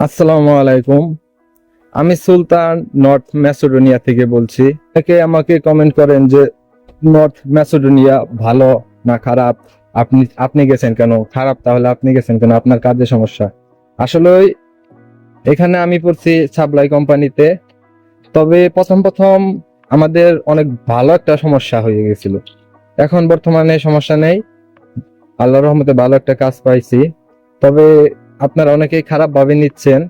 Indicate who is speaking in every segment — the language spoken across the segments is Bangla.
Speaker 1: আসসালামু আলাইকুম। আমি সুলতান নর্থ ম্যাসেডোনিয়া থেকে বলছি। অনেকে আমাকে কমেন্ট করেন যে, নর্থ ম্যাসেডোনিয়া ভালো না খারাপ? আপনি আপনি গেছেন কেন? খারাপ তাহলে আপনি গেছেন কেন? আপনার কাজের সমস্যা। আসলে এখানে আমি পড়ছি সাপ্লাই কোম্পানিতে। তবে প্রথম প্রথম আমাদের অনেক ভালো একটা সমস্যা হয়ে গেছিল। এখন বর্তমানে সমস্যা নেই। আল্লাহর রহমতে ভালো একটা কাজ পাইছি। তবে আপনারা অনেকেই খারাপ ভাবে নিচ্ছেন।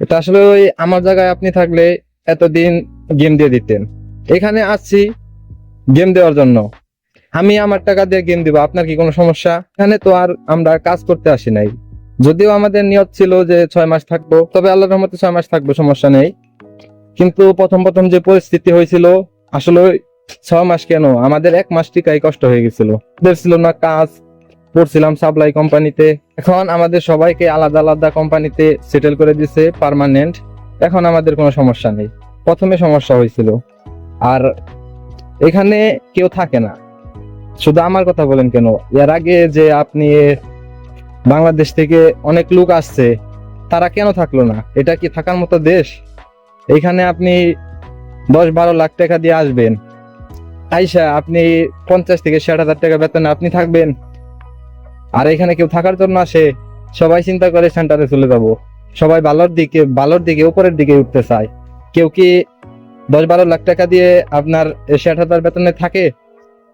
Speaker 1: এটা আসলে ওই আমার জায়গায় আপনি থাকলে এতদিন গেম দিয়ে দিতেন। এখানে আসছি গেম দেওয়ার জন্য। আমি আমার টাকা দিয়ে গেম দিব, আপনার কি কোনো সমস্যা? এখানে তো আর আমরা কাজ করতে আসি নাই। যদিও আমাদের নিয়ত ছিল যে ছয় মাস থাকব, তবে আল্লাহর রহমতে ছয় মাস থাকব, সমস্যা নেই। কিন্তু প্রথম প্রথম যে পরিস্থিতি হয়েছিল, আসলে ছয় মাস কেন? আমাদের এক মাস টিকাই কষ্ট হয়ে গেছিল। ছিল না কাজ পড়ছিলাম সাপ্লাই কোম্পানিতে। এখন আমাদের সবাইকে আলাদা আলাদা কোম্পানিতে সেটেল করে দিছে পার্মানেন্ট এখন আমাদের কোনো সমস্যা নেই। প্রথমে সমস্যা হয়েছিল। আর এখানে কেউ থাকে না। শুধু আমার কথা বলেন কেন? এর আগে যে আপনি বাংলাদেশ থেকে অনেক লোক আসছে, তারা কেন থাকল না? এটা কি থাকার মতো দেশ? এখানে আপনি দশ বারো লাখ টাকা দিয়ে আসবেন। আইসা আপনি পঞ্চাশ থেকে ষাট হাজার টাকা বেতনে আপনি থাকবেন। আর এখানে কেউ থাকার জন্য আসে, সবাই চিন্তা করে সেন্টারে চলে যাব। সবাই ভালোর দিকে ভালোর দিকে, উপরের দিকে উঠতে চায়। কেউ কি দশ বারো লাখ টাকা দিয়ে আপনার ষাট হাজার বেতনে থাকে?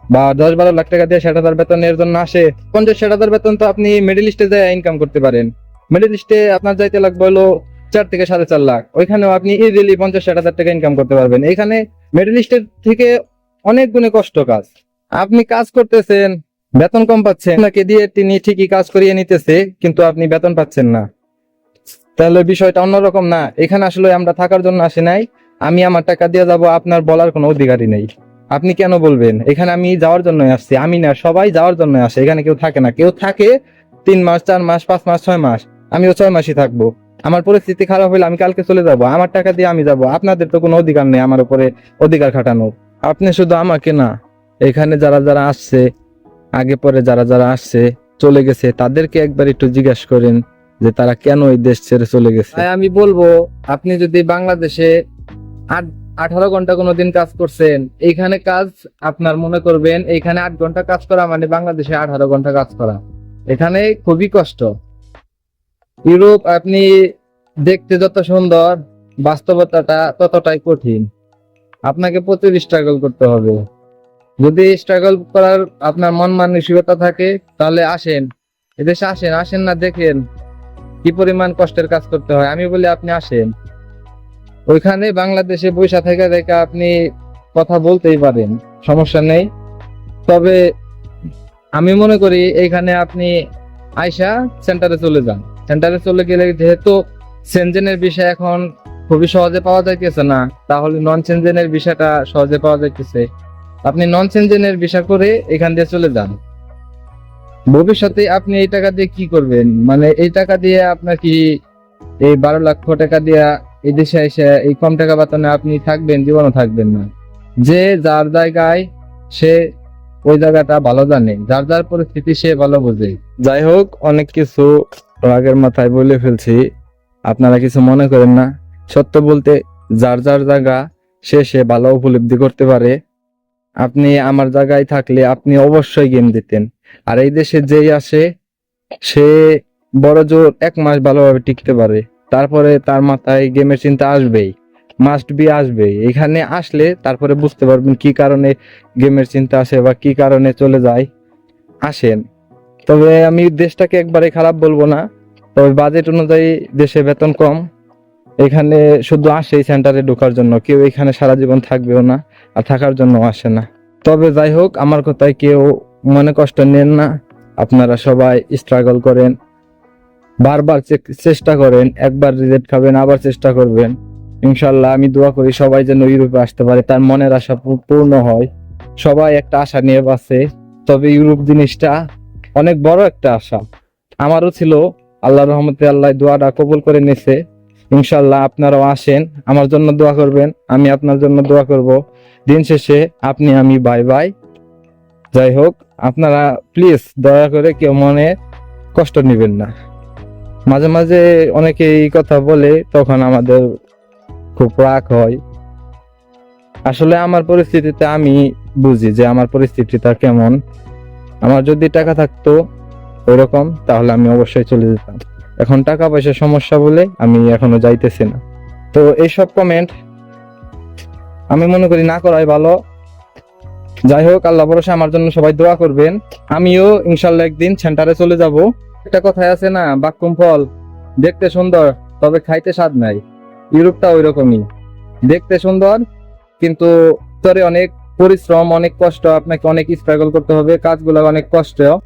Speaker 1: বা দশ বারো লাখ টাকা দিয়ে ষাট হাজার বেতনের জন্য আসে? পঞ্চাশ ষাট হাজার বেতন তো আপনি মিডিল ইস্টে যায় ইনকাম করতে পারেন। মিডিল ইস্টে আপনার যাইতে লাগবে হলো চার থেকে সাড়ে চার লাখ। ওইখানেও আপনি ইজিলি পঞ্চাশ ষাট হাজার টাকা ইনকাম করতে পারবেন। এখানে মিডিল ইস্টের থেকে অনেক গুণে কষ্ট কাজ। আপনি কাজ করতেছেন বেতন কম পাচ্ছেন আপনাকে দিয়ে তিনি ঠিকই কাজ করিয়ে নিতেছে, কিন্তু আপনি বেতন পাচ্ছেন না। তাহলে বিষয়টা অন্যরকম না। এখানে আসলে আমরা থাকার জন্য আসি নাই। আমি আমার টাকা দিয়ে যাব, আপনার বলার কোনো অধিকারই নেই। আপনি কেন বলবেন? এখানে আমি যাওয়ার জন্য আসছি। আমি না, সবাই যাওয়ার জন্য আসে। এখানে কেউ থাকে না। কেউ থাকে তিন মাস, চার মাস, পাঁচ মাস, ছয় মাস। আমিও ছয় মাসই থাকব। আমার পরিস্থিতি খারাপ হলে আমি কালকে চলে যাব। আমার টাকা দিয়ে আমি যাব। আপনাদের তো কোনো অধিকার নেই আমার উপরে অধিকার খাটানোর। আপনি শুধু আমাকে না, এখানে যারা যারা আসছে আগে পরে যারা যারা আসছে, চলে গেছে, তাদেরকে একবার একটু জিজ্ঞাসা করেন যে তারা কেন এই দেশ ছেড়ে চলে গেছে। আমি বলব, আপনি যদি বাংলাদেশে আঠারো ঘণ্টা কোনোদিন কাজ করছেন, এইখানে কাজ আপনার মনে করবেন, এইখানে আট ঘণ্টা কাজ করা মানে বাংলাদেশে আঠারো ঘণ্টা কাজ করা। এখানে খুবই কষ্ট। ইউরোপ আপনি দেখতে যত সুন্দর, বাস্তবতাটা ততটাই কঠিন। আপনাকে প্রচুর স্ট্রাগল করতে হবে। যদি স্ট্রাগল করার আপনার মন মানসিকতা থাকে, তাহলে আসেন। এদেশে আসেন আসেন না, দেখেন কি পরিমাণ কষ্টের কাজ করতে হয়। আমি বলি, আপনি আসেন। ওইখানে বাংলাদেশে বৈশা থেকে দেখে আপনি কথা বলতেই পারেন, সমস্যা নেই। তবে আমি মনে করি, এইখানে আপনি আয়সা সেন্টারে চলে যান। সেন্টারে চলে গেলে যেহেতু সেনজেনের বিষয় এখন খুবই সহজে পাওয়া যাইতেছে না, তাহলে নন সেনজেনের বিষয়টা সহজে পাওয়া যাইতেছে। আপনি নন সেনজেনের বিষয় করে এখান দিয়ে চলে যান। ভবিষ্যতে আপনি এই টাকা দিয়ে কি করবেন? মানে এই টাকা দিয়ে আপনার কি এই বারো লক্ষ টাকা দিয়ে এই দেশে এসে এই কম টাকা বেতনে আপনি থাকবেন, জীবনও থাকবেন না। যে যার জায়গায় সে ওই জায়গাটা ভালো জানে, যার যার পরিস্থিতি সে ভালো বোঝে। যাই হোক, অনেক কিছু রাগের মাথায় বলে ফেলছি। আপনারা কিছু মনে করেন না। সত্য বলতে, যার যার জায়গা সে সে ভালো উপলব্ধি করতে পারে। আপনি আমার জায়গায় থাকলে আপনি অবশ্যই গেম দিতেন। আর এই দেশে যেই আসে, সে বড় জোর এক মাস ভালোভাবে টিকতে পারে। তারপরে তার মাথায় গেমের চিন্তা আসবেই। মাস্ট বি আসবেই। এখানে আসলে তারপরে বুঝতে পারবেন কি কারণে গেমের চিন্তা আসে বা কি কারণে চলে যায়। আসেন। তবে আমি দেশটাকে একবারে খারাপ বলব না। তবে বাজেট অনুযায়ী দেশে বেতন কম। এখানে শুধু আসে এই সেন্টারে ঢোকার জন্য। কেউ এখানে সারা জীবন থাকবেও না আর থাকার জন্য আসে না। তবে যাই হোক, আমার কথায় কেউ মনে কষ্ট নেন না। আপনারা সবাই স্ট্রাগল করেন। বারবার চেষ্টা করেন, একবার রিজেক্ট খাবেন, আবার চেষ্টা করবেন। ইনশাল্লাহ আমি দোয়া করি সবাই যেন ইউরোপে আসতে পারে, তার মনের আশা পূর্ণ হয়। সবাই একটা আশা নিয়ে বাসে তবে ইউরোপ জিনিসটা অনেক বড় একটা আশা। আমারও ছিল আল্লাহ রহমতে আল্লাহ দোয়াটা কবুল করে নিছে ইনশাল্লাহ আপনারাও আসেন, আমার জন্য দোয়া করবেন, আমি আপনার জন্য দোয়া করব। দিন শেষে আপনি, আমি, বাই বাই। যাই হোক, আপনারা প্লিজ দয়া করে কেউ মনে কষ্ট নেবেন না। মাঝে মাঝে অনেকে এই কথা বলে, তখন আমাদের খুব রাগ হয়। আসলে আমার পরিস্থিতিতে আমি বুঝি যে আমার পরিস্থিতিটা কেমন। আমার যদি টাকা থাকতো ওইরকম, তাহলে আমি অবশ্যই চলে যেতাম। এখন টাকা পয়সার সমস্যা বলে আমি এখনও যাইতেছি না। তো এইসব কমেন্ট আমি মনে করি না করাই ভালো। যাই হোক, আল্লাহ ভরসা, আমার জন্য সবাই দোয়া করবেন। আমিও ইনশাল্লাহ একদিন সেন্টারে চলে যাব। একটা কথাই আছে না, বাক্কুম ফল, দেখতে সুন্দর, তবে খাইতে স্বাদ নাই। ইউরোপটা ওই রকমই দেখতে সুন্দর, কিন্তু তোরে অনেক পরিশ্রম, অনেক কষ্ট, আপনাকে অনেক স্ট্রাগল করতে হবে, কাজগুলো অনেক কষ্ট।